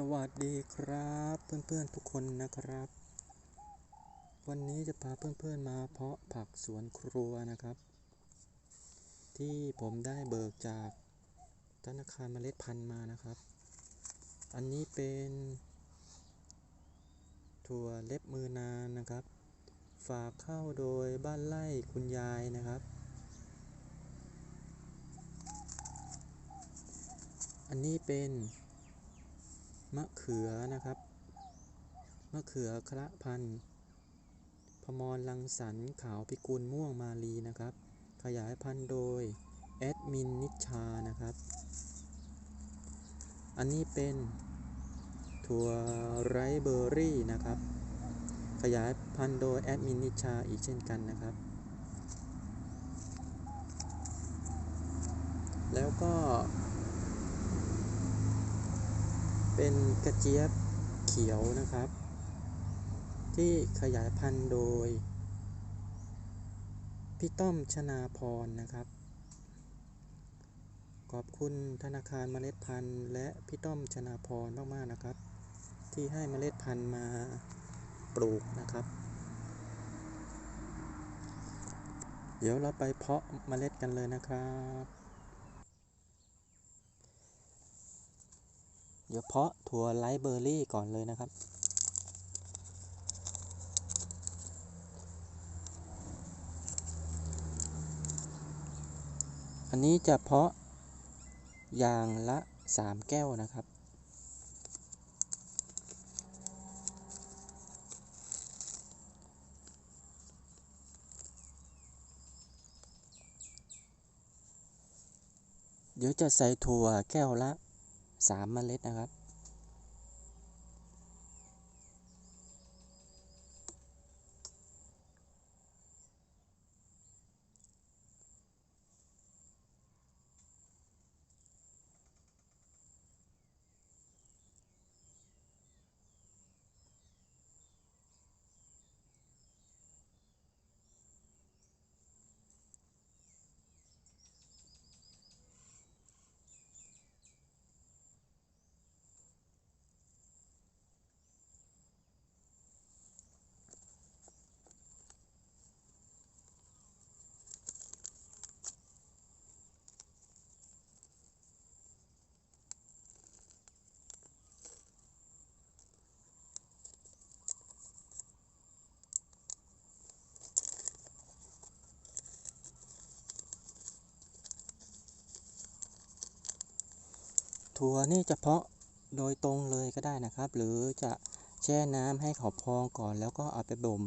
สวัสดีครับเพื่อนๆทุกคนนะครับ วันนี้จะพาเพื่อนๆมาเพาะผักสวนครัวนะครับ ที่ผมได้เบิกจากธนาคารเมล็ดพันธุ์มานะครับ อันนี้เป็น ถั่วเล็บมือนางนะครับ ฝากเข้าโดยบ้านไร่คุณยายนะครับ อันนี้เป็น มะเขือนะครับ มะเขือคละพันธุ์พมรลังสรรขาวพิกุลม่วงมาลีนะครับ ขยายพันธุ์โดยแอดมินนิชานะครับ อันนี้เป็นถั่วไรเบอร์รี่นะครับ ขยายพันธุ์โดยแอดมินนิชาอีกเช่นกันนะครับ แล้วก็ เป็นกระเจี๊ยบเขียวนะครับ ที่ขยายพันธุ์โดย พี่ต้อมชนาพรนะครับ ขอบคุณธนาคารเมล็ดพันธุ์และพี่ต้อมชนาพรมากๆนะครับ ที่ให้เมล็ดพันธุ์มาปลูกนะครับ เดี๋ยวเราไปเพาะเมล็ดกันเลยนะครับ ดี๋ยวเพาะถั่วไลท์เบอร์รี่ก่อนเลยนะครับ อันนี้จะเพาะอย่างละ3แก้วนะครับเดี๋ยวจะใส่ถั่วแก้วละ 3 เมล็ดนะครับ ถั่วนี่จะเพาะโดยตรงเลยก็ได้นะครับ หรือจะแช่น้ำให้เขาพองก่อนแล้วก็เอาไปบ่ม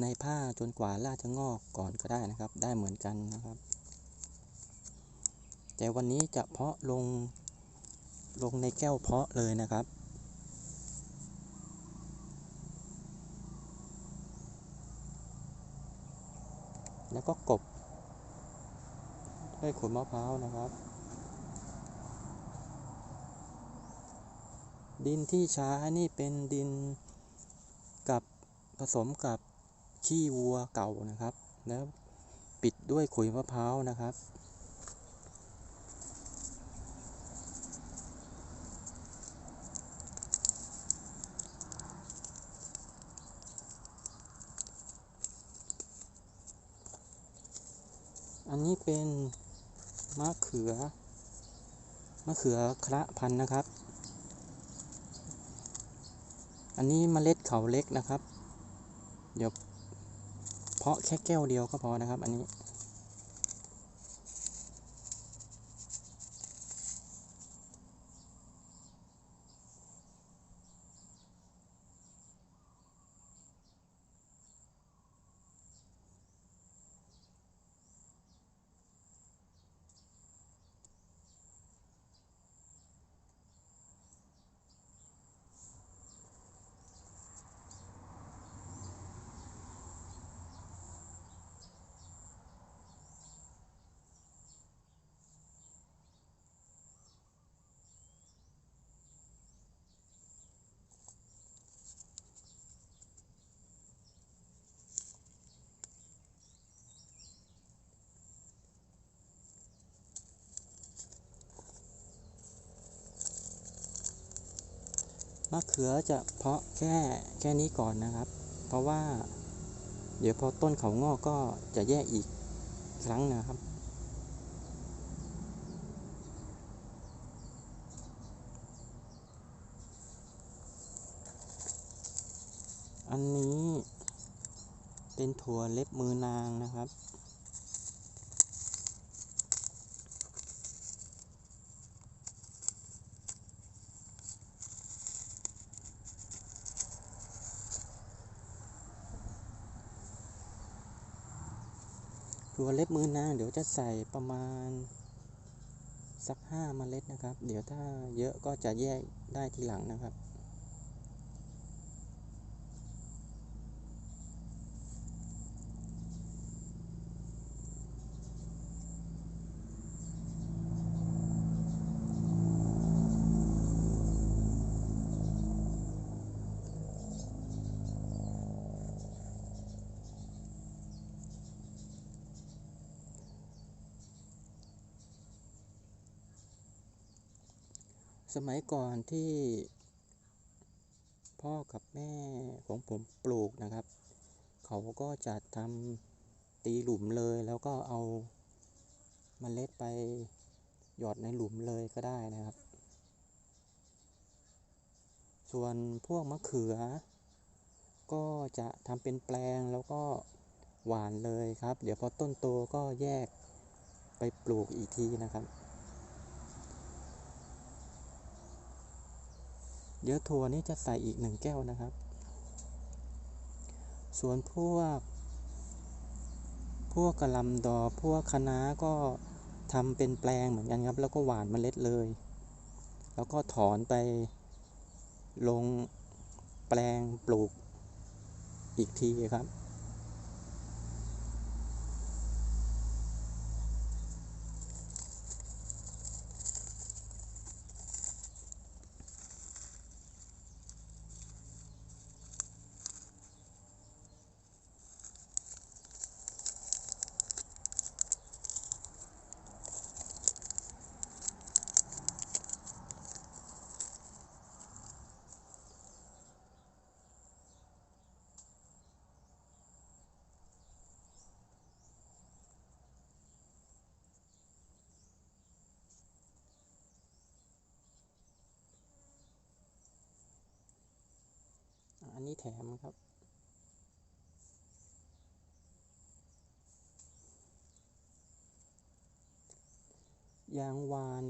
ในผ้าจนกว่ารากจะงอกก่อนก็ได้นะครับ ได้เหมือนกันนะครับ แต่วันนี้จะเพาะลงลงในแก้วเพาะเลยนะครับแล้วก็กบด้วยขนมะพร้าวนะครับ ดินที่ใช้นี่เป็นดินกับผสมกับขี้วัวเก่านะครับ แล้วปิดด้วยขุยมะพร้าวนะครับ อันนี้เป็นมะเขือมะเขือคละพันธุ์นะครับ อันนี้เมล็ดเขาเล็กนะครับ เดี๋ยวเพาะแค่แก้วเดียวก็พอนะครับ อันนี้ มะเขือจะเพาะแค่แค่นี้ก่อนนะครับ เพราะว่าเดี๋ยวพอต้นเขางอกก็จะแยกอีกครั้งนะครับ อันนี้เป็นถั่วเล็บมือนางนะครับ ถั่วเล็บมือนางเดี๋ยวจะใส่ประมาณสักห้าเมล็ดนะครับ เดี๋ยวถ้าเยอะก็จะแยกได้ทีหลังนะครับ มัยก่อนที่พ่อกับแม่ของผมปลูกนะครับ เขาก็จะทำตีหลุมเลยแล้วก็เอาเมล็ดไปหยอดในหลุมเลยก็ได้นะครับ ส่วนพวกมะเขือ ก็จะทำเป็นแปลงแล้วก็หวานเลยครับ เดี๋ยวพอต้นโตก็แยกไปปลูกอีกทีนะครับ เดี๋ยวถั่วนี้จะใส่อีกหนึ่งแก้วนะครับ ส่วนพวก พวกกระลำดอกพวกคะน้าก็ทำเป็นแปลงเหมือนกันครับ แล้วก็หวานเมล็ดเลย แล้วก็ถอนไปลงแปลงปลูกอีกทีครับ แถมครับ ยางวาน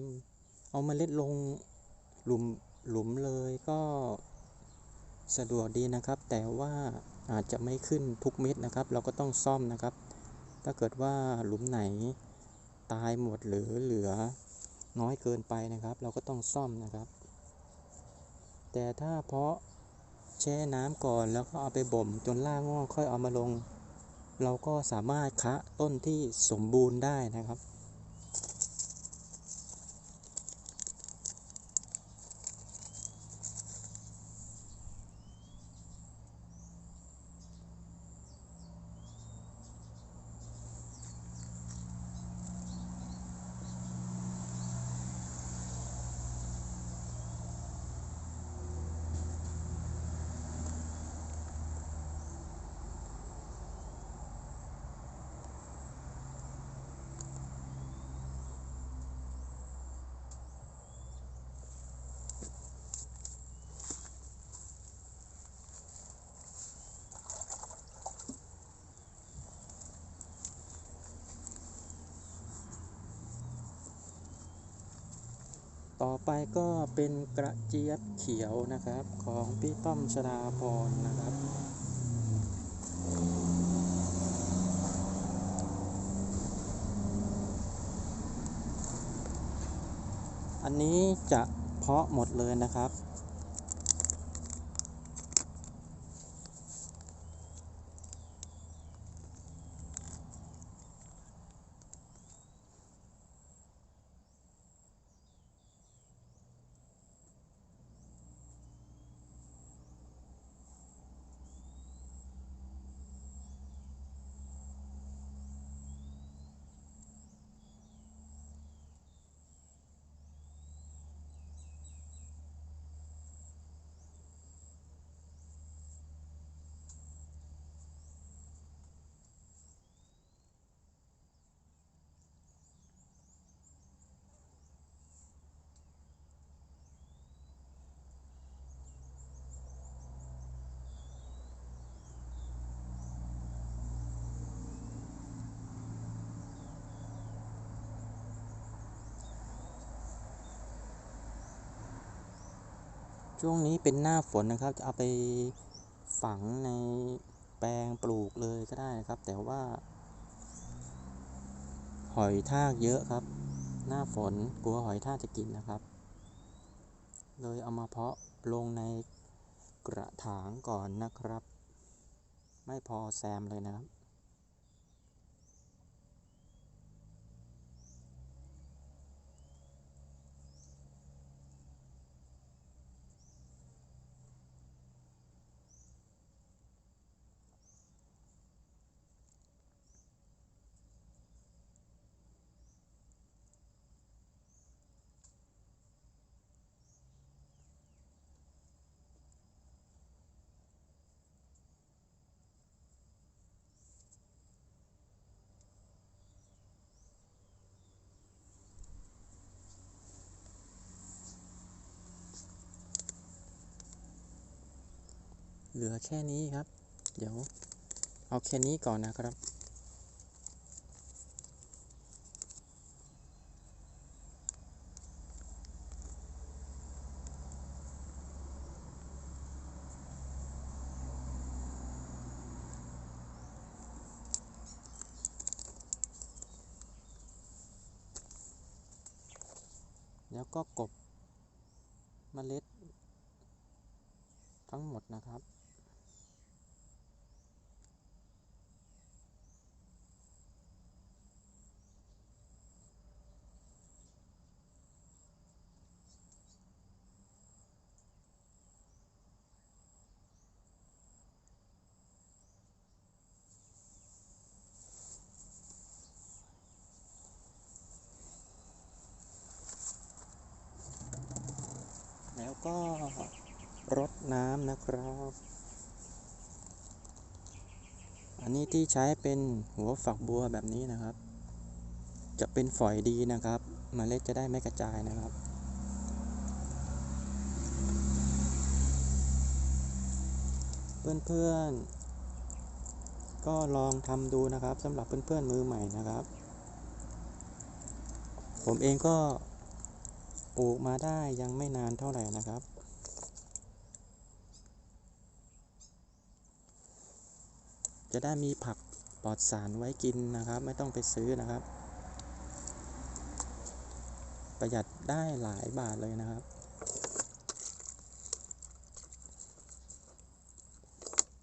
เอามาเล็ดลงหลุมหลุมเลยก็สะดวกดีนะครับ แต่ว่าอาจจะไม่ขึ้นทุกเม็ดนะครับ เราก็ต้องซ่อมนะครับ ถ้าเกิดว่าหลุมไหนตายหมดหรือเหลือน้อยเกินไปนะครับ เราก็ต้องซ่อมนะครับ แต่ถ้าเพาะ แช่น้ำก่อนแล้วก็เอาไปบ่มจนล่างงอกค่อยเอามาลง เราก็สามารถคะต้นที่สมบูรณ์ได้นะครับ ต่อไปก็เป็นกระเจี๊ยบเขียวนะครับของพี่ต้อมชดาพรนะครับ อันนี้จะเพาะหมดเลยนะครับ ช่วงนี้เป็นหน้าฝนนะครับ จะเอาไปฝังในแปลงปลูกเลยก็ได้นะครับ แต่ว่า หอยทากเยอะครับ หน้าฝนกลัวหอยทากจะกินนะครับ เลยเอามาเพาะลงในกระถางก่อนนะครับ ไม่พอแซมเลยนะครับ เหลือแค่นี้ครับ เดี๋ยวเอาแค่นี้ก่อนนะครับ แล้วก็กบเมล็ดทั้งหมดนะครับ ก็รดน้ำนะครับ อันนี้ที่ใช้เป็นหัวฝักบัวแบบนี้นะครับ จะเป็นฝอยดีนะครับเมล็ดจะได้ไม่กระจายนะครับเพื่อนๆ ก็ลองทำดูนะครับสำหรับเพื่อนๆมือใหม่นะครับ ผมเองก็ ปลูกมาได้ยังไม่นานเท่าไหร่นะครับ จะได้มีผักปลอดสารไว้กินนะครับ ไม่ต้องไปซื้อนะครับ ประหยัดได้หลายบาทเลยนะครับ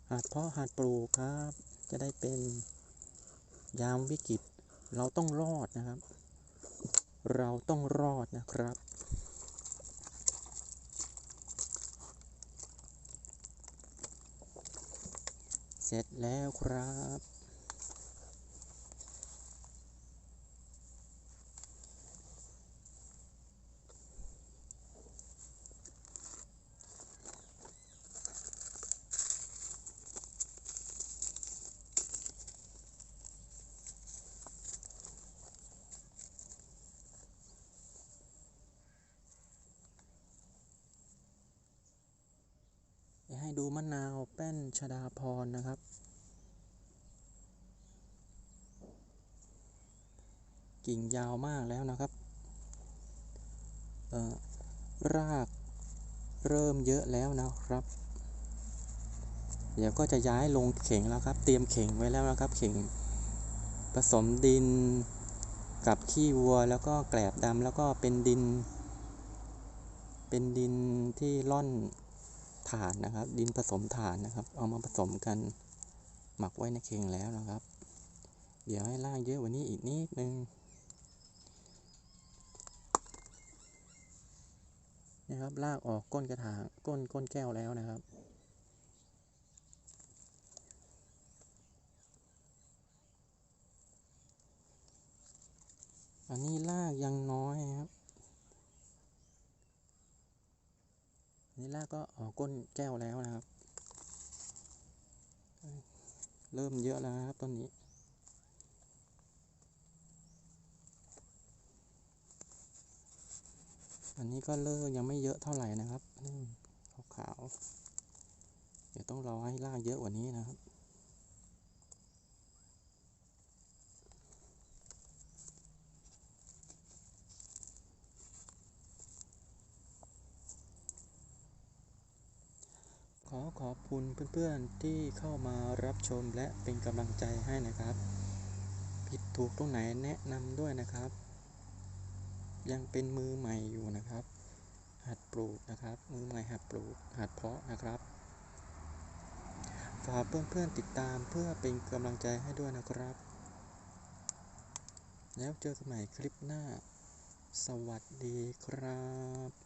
หัดเพาะหัดปลูกครับ จะได้เป็นยามวิกฤตเราต้องรอดนะครับ เราต้องรอดนะครับ เสร็จแล้วครับ ดูมะนาวแป้นชดาพรนะครับ กิ่งยาวมากแล้วนะครับรากเริ่มเยอะแล้วนะครับ เดี๋ยวก็จะย้ายลงเข่งแล้วครับ เตรียมเข่งไว้แล้วนะครับ เข่งผสมดินกับขี้วัวแล้วก็แกลบดำแล้วก็เป็นดิน เป็นดินที่ร่อน ถ่านนะครับ ดินผสมถ่านนะครับ เอามาผสมกันหมักไว้ในเข่งแล้วนะครับ เดี๋ยวให้รากเยอะกว่านี้อีกนิดนึงนะครับลากออกก้นกระถางก้นก้นแก้วแล้วนะครับ อันนี้ลากยังน้อยครับ นี่ลากก็ออกก้นแก้วแล้วนะครับ เริ่มเยอะแล้วนะครับต้นนี้ อันนี้ก็เลิกยังไม่เยอะเท่าไหร่นะครับขาวๆเดี๋ยวต้องรอให้รากเยอะกว่านี้นะครับ ขอขอบคุณเพื่อนๆที่เข้ามารับชมและเป็นกำลังใจให้นะครับ ผิดถูกตรงไหนแนะนำด้วยนะครับ ยังเป็นมือใหม่อยู่นะครับ หัดปลูกนะครับ มือใหม่หัดปลูก หัดเพาะนะครับฝากเพื่อนๆติดตามเพื่อเป็นกำลังใจให้ด้วยนะครับ แล้วเจอกันใหม่คลิปหน้า สวัสดีครับ